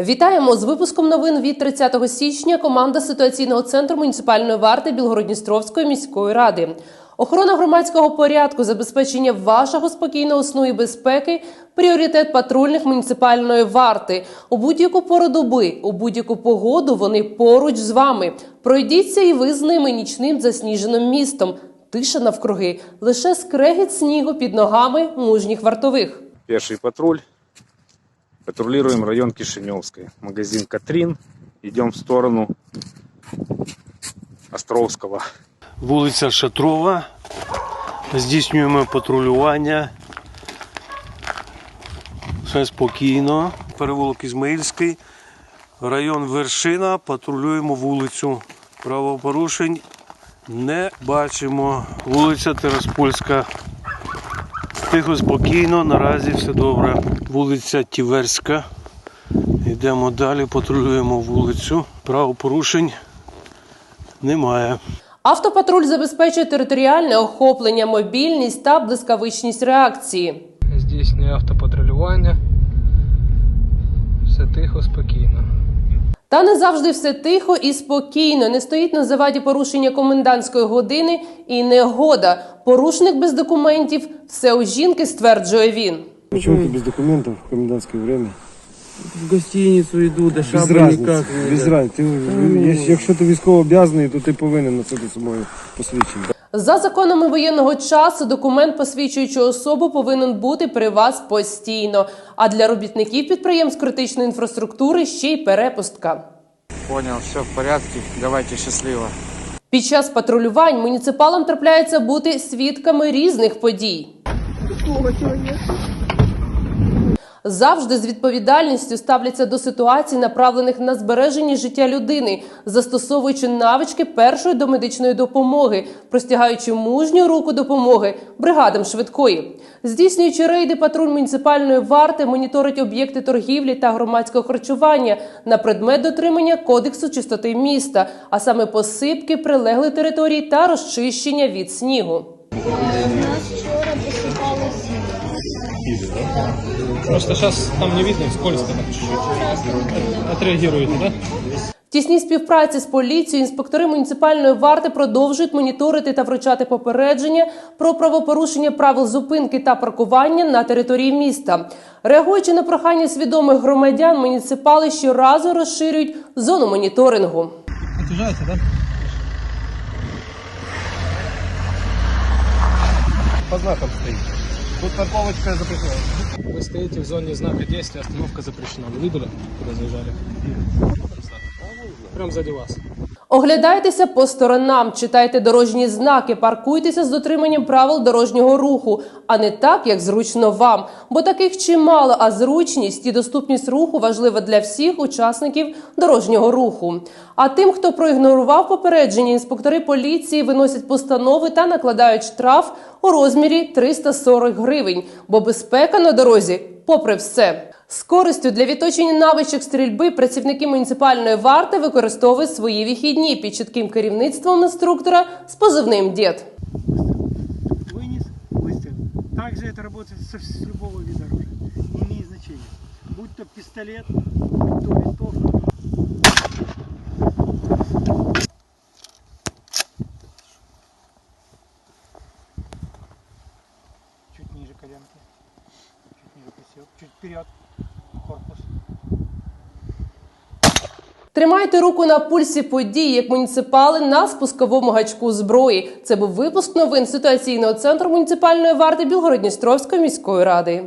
Вітаємо з випуском новин від 30 січня. Команда ситуаційного центру муніципальної варти Білгородністровської міської ради. Охорона громадського порядку, забезпечення вашого спокійного сну і безпеки пріоритет патрульних муніципальної варти. У будь-яку пору доби, у будь-яку погоду вони поруч з вами. Пройдіться і ви з ними нічним засніженим містом. Тиша навкруги, лише скрегіт снігу під ногами мужніх вартових. Пеший патруль. Патрулируем район Кишиневской. Магазин Катрин. Идем в сторону Островского. Вулиця Шатрова. Здійснюємо патрулювання. Все спокійно. Перевулок Ізмаїльський. Район Вершина. Патрулюємо вулицю. Правопорушень не бачимо. Вулиця Тераспольська. Тихо, спокійно, наразі все добре. Вулиця Тіверська. Йдемо далі, патрулюємо вулицю. Правопорушень немає. Автопатруль забезпечує територіальне охоплення, мобільність та блискавичність реакції. здійснює автопатрулювання. Все тихо, спокійно. Та не завжди все тихо і спокійно. Не стоїть на заваді порушення комендантської години і негода. Порушник без документів все у жінки, стверджує він. Почему ты без документов в комендантское время? в гостиницу йду, до Без разниці. ніяк Без разниці. Ти, якщо- ти військово обов'язаний, то ти повинен носити з собою посвідчення. За законами воєнного часу документ, посвідчуючи особу, повинен бути при вас постійно. А для робітників підприємств критичної інфраструктури ще й перепустка. Понял, все в порядку. Давайте щасливо. Під час патрулювань муніципалам трапляється бути свідками різних подій. Завжди з відповідальністю ставляться до ситуацій, направлених на збереження життя людини, застосовуючи навички першої домедичної допомоги, простягаючи мужню руку допомоги бригадам швидкої, здійснюючи рейди патруль муніципальної варти, моніторить об'єкти торгівлі та громадського харчування на предмет дотримання кодексу чистоти міста, а саме посипки прилеглих територій та розчищення від снігу. Нас вчора посипали зиму. Просто зараз там не видно, скользко там чуть-чуть. Отреагируете, да? В тісній співпраці з поліцією інспектори муніципальної варти продовжують моніторити та вручати попередження про правопорушення правил зупинки та паркування на території міста. Реагуючи на прохання свідомих громадян, муніципали щоразу розширюють зону моніторингу. Отъезжаете, да? По знакам стоит. Тут парковочка запрещена. Вы стоите в зоне знака действия, остановка запрещена. Вы видели, куда заезжали? Прям сзади вас. Оглядайтеся по сторонам, читайте дорожні знаки, паркуйтеся з дотриманням правил дорожнього руху, а не так, як зручно вам. Бо таких чимало, а зручність і доступність руху важлива для всіх учасників дорожнього руху. А тим, хто проігнорував попередження, інспектори поліції виносять постанови та накладають штраф у розмірі 340 гривень. Бо безпека на дорозі, попри все. З користю для відточення навичок стрільби працівники муніципальної варти використовують свої вихідні під чітким керівництвом інструктора з позивним «Дід». вынес, выстрел. Также это работает со, с любого вида оружия. Не имеет значения. Будь то пистолет, будь то винтовка. Чуть ниже коленки. Чуть ниже присел. Чуть вперед. Корпус. Тримайте руку на пульсі подій, як муніципали на спусковому гачку зброї. Це був випуск новин ситуаційного центру муніципальної варти Білгородністровської міської ради.